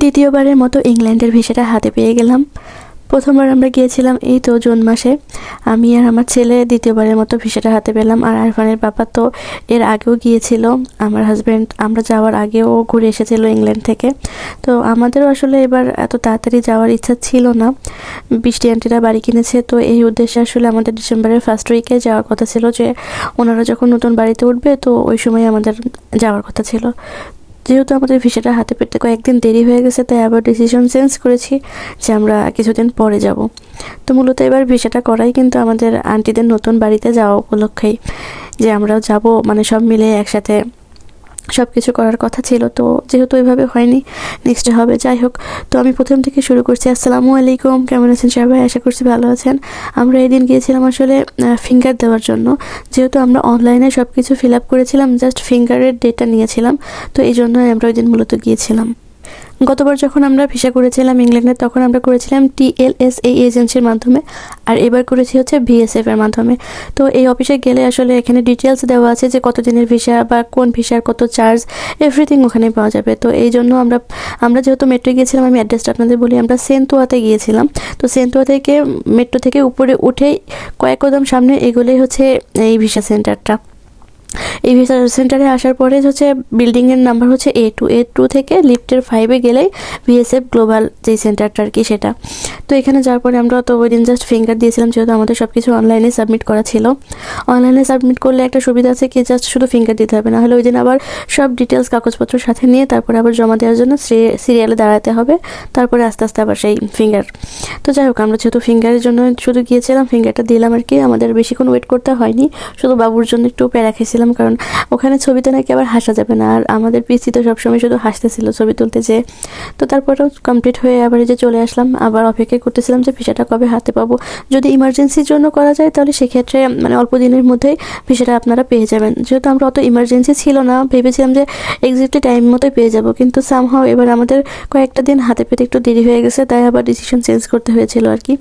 দ্বিতীয়বারের মতো ইংল্যান্ডের ভিসাটা হাতে পেয়ে গেলাম। প্রথমবার আমরা গিয়েছিলাম এই তো জুন মাসে। আমি আর আমার ছেলে দ্বিতীয়বারের মতো ভিসাটা হাতে পেলাম। আর আরফানের বাবা তো এর আগেও গিয়েছিল। আমার হাজব্যান্ড আমরা যাওয়ার আগেও ঘুরে এসেছিল ইংল্যান্ড থেকে। তো আমাদেরও আসলে এবার এত তাড়াতাড়ি যাওয়ার ইচ্ছা ছিল না। বৃষ্টি আন্টিরা বাড়ি কিনেছে। তো এই উদ্দেশ্যে আসলে আমাদের ডিসেম্বরের ফার্স্ট উইকে যাওয়ার কথা ছিল যে, ওনারা যখন নতুন বাড়িতে উঠবে, তো ওই সময় আমাদের যাওয়ার কথা ছিল। যেহেতু আমাদের ভিসাটা হাতে পেতে কয়েকদিন দেরি হয়ে গেছে, তাই আবার ডিসিশন চেঞ্জ করেছি যে আমরা কিছুদিন পরে যাব। তো মূলত এবার ভিসাটা করাই, কিন্তু আমাদের আন্টিদের নতুন বাড়িতে যাওয়া উপলক্ষেই যে আমরাও যাব মানে সব মিলে একসাথে সব কিছু করার কথা ছিল, তো যেহেতু এভাবে হয়নি নেক্সটে হবে। যাই হোক, তো আমি প্রথম থেকে শুরু করছি। আসসালামু আলাইকুম, কেমন আছেন সবাই? আশা করছি ভালো আছেন। আমরা এই দিন গিয়েছিলাম আসলে ফিঙ্গার দেওয়ার জন্য। যেহেতু আমরা অনলাইনে সব কিছু ফিল আপ করেছিলাম জাস্ট ফিঙ্গারের ডেটা নিয়েছিলাম, তো এই জন্যই আমরা ওই দিন মূলত গিয়েছিলাম। গতবার যখন আমরা ভিসা করেছিলাম ইংল্যান্ডে, তখন আমরা করেছিলাম টিএলএস এই এজেন্সির মাধ্যমে, আর এবার করেছি হচ্ছে বিএসএফ এর মাধ্যমে। তো এই অফিসে গেলে আসলে এখানে ডিটেলস দেওয়া আছে যে কত দিনের ভিসা বা কোন ভিসার কত চার্জ এভরিথিং ওখানে পাওয়া যাবে। তো এই জন্য আমরা আমরা যেহেতু মেট্রো গিয়েছিলাম, আমি অ্যাড্রেসটা আপনাদের বলি, আমরা সেন্তুয়াতে গিয়েছিলাম। তো সেন্তুয়া থেকে মেট্রো থেকে উপরে উঠেই কয়েক কদম সামনে এগুলোই হচ্ছে এই ভিসা সেন্টারটা এই ভিসা সেন্টারে আসার পরে হচ্ছে বিল্ডিংয়ের নাম্বার হচ্ছে এ টু এ টু থেকে লিফটের ফাইভে গেলেই ভিএসএফ গ্লোবাল যে সেন্টারটা আর কি সেটা। তো এখানে যাওয়ার পরে আমরা তো ওই দিন জাস্ট ফিঙ্গার দিয়েছিলাম, যেহেতু আমাদের সব কিছু অনলাইনে সাবমিট করা ছিল। অনলাইনে সাবমিট করলে একটা সুবিধা আছে কি জাস্ট শুধু ফিঙ্গার দিতে হবে না হলে ওই দিন আবার সব ডিটেলস কাগজপত্র সাথে নিয়ে তারপরে আবার জমা দেওয়ার জন্য সিরিয়ালে দাঁড়াতে হবে। তারপরে আস্তে আস্তে আবার সেই ফিঙ্গার তো যাই হোক, আমরা যেহেতু ফিঙ্গারের জন্য শুধু গিয়েছিলাম ফিঙ্গারটা দিলাম আর কি আমাদের বেশিক্ষণ ওয়েট করতে হয়নি। শুধু বাবুর জন্য একটু প্যারা কারণ ওখানে ছবিতে নাকি আবার হাসা যাবে না। আর আমাদের পিসি তো সবসময় শুধু হাসতেছিল ছবি তুলতে যে তো তারপরেও কমপ্লিট হয়ে আবার যে চলে আসলাম। আবার অপেক্ষা করতেছিলাম যে ভিসাটা কবে হাতে পাবো। যদি ইমার্জেন্সির জন্য করা যায়, তাহলে সেক্ষেত্রে মানে অল্প দিনের মধ্যেই ভিসাটা আপনারা পেয়ে যাবেন। যেহেতু আমরা অত ইমার্জেন্সি ছিল না, ভেবেছিলাম যে এক্স্যাক্টলি টাইম মতোই পেয়ে যাব। কিন্তু সামহাও এবার আমাদের কয়েকটা দিন হাতে পেতে একটু দেরি হয়ে গেছে, তাই আবার ডিসিশন চেঞ্জ করতে হয়েছিল আর কি।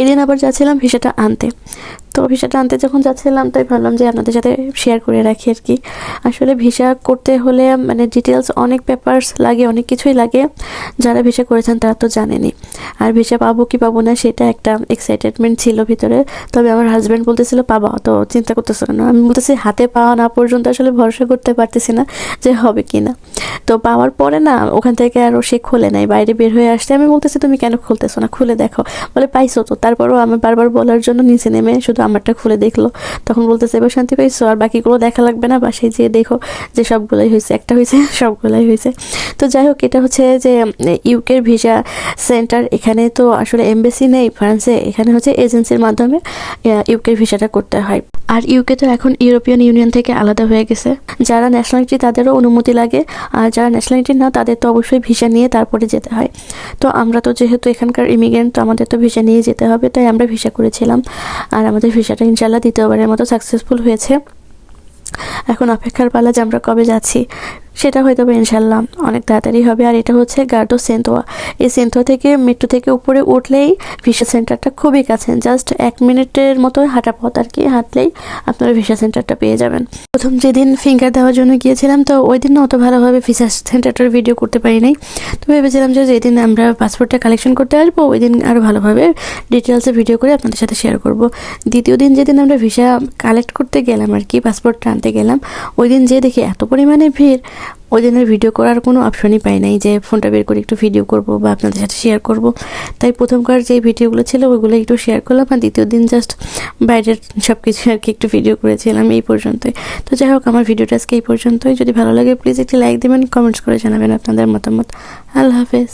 এদিন আবার যাচ্ছিলাম ভিসাটা আনতে। তো ভিসাটা আনতে যখন যাচ্ছিলাম, তাই ভাবলাম যে আপনাদের সাথে শেয়ার করে রাখি আর কি। আসলে ভিসা করতে হলে মানে ডিটেলস অনেক পেপার্স লাগে, অনেক কিছুই লাগে। যারা ভিসা করেছেন তারা তো জানেনি আর ভিসা পাবো কি পাবো না, সেটা একটা এক্সাইটেডমেন্ট ছিল ভিতরে। তবে আমার হাজব্যান্ড বলতেছিল, পাবা। তো চিন্তা করতেছিল না। আমি বলতেছি, হাতে পাওয়া না পর্যন্ত আসলে ভরসা করতে পারতেছি না যে হবে কি না তো পাওয়ার পরে না, ওখান থেকে আরও সে খোলে নাই, বাইরে বের হয়ে আসতে আমি বলতেছি, তুমি কেন খুলতেছো না? খুলে দেখো। বলে, পাইছো তো। তারপরও আমি বারবার বলার জন্য নিচে নেমে শুধু আমারটা খুলে দেখল। তখন বলতেছে, এবার শান্তি পাইছো? আর বাকিগুলো দেখা লাগবে না? বা বাসায় যেয়ে দেখো যে সবগুলোই হয়েছে একটা হয়েছে সবগুলোই হয়েছে তো যাই হোক, এটা হচ্ছে যে ইউকের ভিসা সেন্টার। এখানে তো আসলে এমবেসি নেই ফ্রান্সে, এখানে হচ্ছে এজেন্সির মাধ্যমে ইউকের ভিসাটা করতে হয়। আর ইউকে তো এখন ইউরোপিয়ান ইউনিয়ন থেকে আলাদা হয়ে গেছে। যারা ন্যাশনালিটি তাদেরও অনুমতি লাগে। আর যারা ন্যাশনালিটি না তাদের তো অবশ্যই ভিসা নিয়ে তারপরে যেতে হয়। তো আমরা তো যেহেতু এখানকার ইমিগ্রেন্ট তো আমাদের তো ভিসা নিয়ে যেতে হবে, তাই আমরা ভিসা করেছিলাম। আর আমাদের ভিসাটা ইনশাল্লাহ দ্বিতীয়বারের মতো সাকসেসফুল হয়েছে। এখন অপেক্ষার পালা যে আমরা কবে যাচ্ছি। সেটা হয়তো বা ইনশাল্লাহ। অনেক তাড়াতাড়ি হবে। আর এটা হচ্ছে গার্ডো সেন্টোয়া এই সেন্টোয়া থেকে মেট্রো থেকে উপরে উঠলেই ভিসা সেন্টারটা খুবই কাছে জাস্ট এক মিনিটের মতো হাঁটা পথ আর কি। হাঁটলেই আপনারা ভিসা সেন্টারটা পেয়ে যাবেন। প্রথম যেদিন ফিঙ্গার দেওয়ার জন্য গিয়েছিলাম, তো ওই দিন অত ভালোভাবে ভিসা সেন্টারটার ভিডিও করতে পারি নাই তো ভেবেছিলাম যে যেদিন আমরা পাসপোর্টটা কালেকশন করতে আসব, ওই দিন আরও ভালোভাবে ডিটেলসে ভিডিও করে আপনাদের সাথে শেয়ার করব। দ্বিতীয় দিন যেদিন আমরা ভিসা কালেক্ট করতে গেলাম আর কি পাসপোর্টটা আনতে গেলাম, ওই দিন যে দেখি এত পরিমাণে ভিড়। ওই দিনের ভিডিও করার কোনো অপশনই পাই নাই যে ফোনটা বের করে একটু ভিডিও করব বা আপনাদের সাথে শেয়ার করব। তাই প্রথমকার যে ভিডিওগুলো ছিল ওইগুলো একটু শেয়ার করলাম আর দ্বিতীয় দিন জাস্ট বাইরের সব কিছু আর কি একটু ভিডিও করেছিলাম এই পর্যন্তই। তো যাই হোক, আমার ভিডিওটা আজকে এই পর্যন্তই। যদি ভালো লাগে প্লিজ একটি লাইক দেবেন কমেন্টস করে জানাবেন আপনাদের মতামত। আল্লাহ হাফেজ।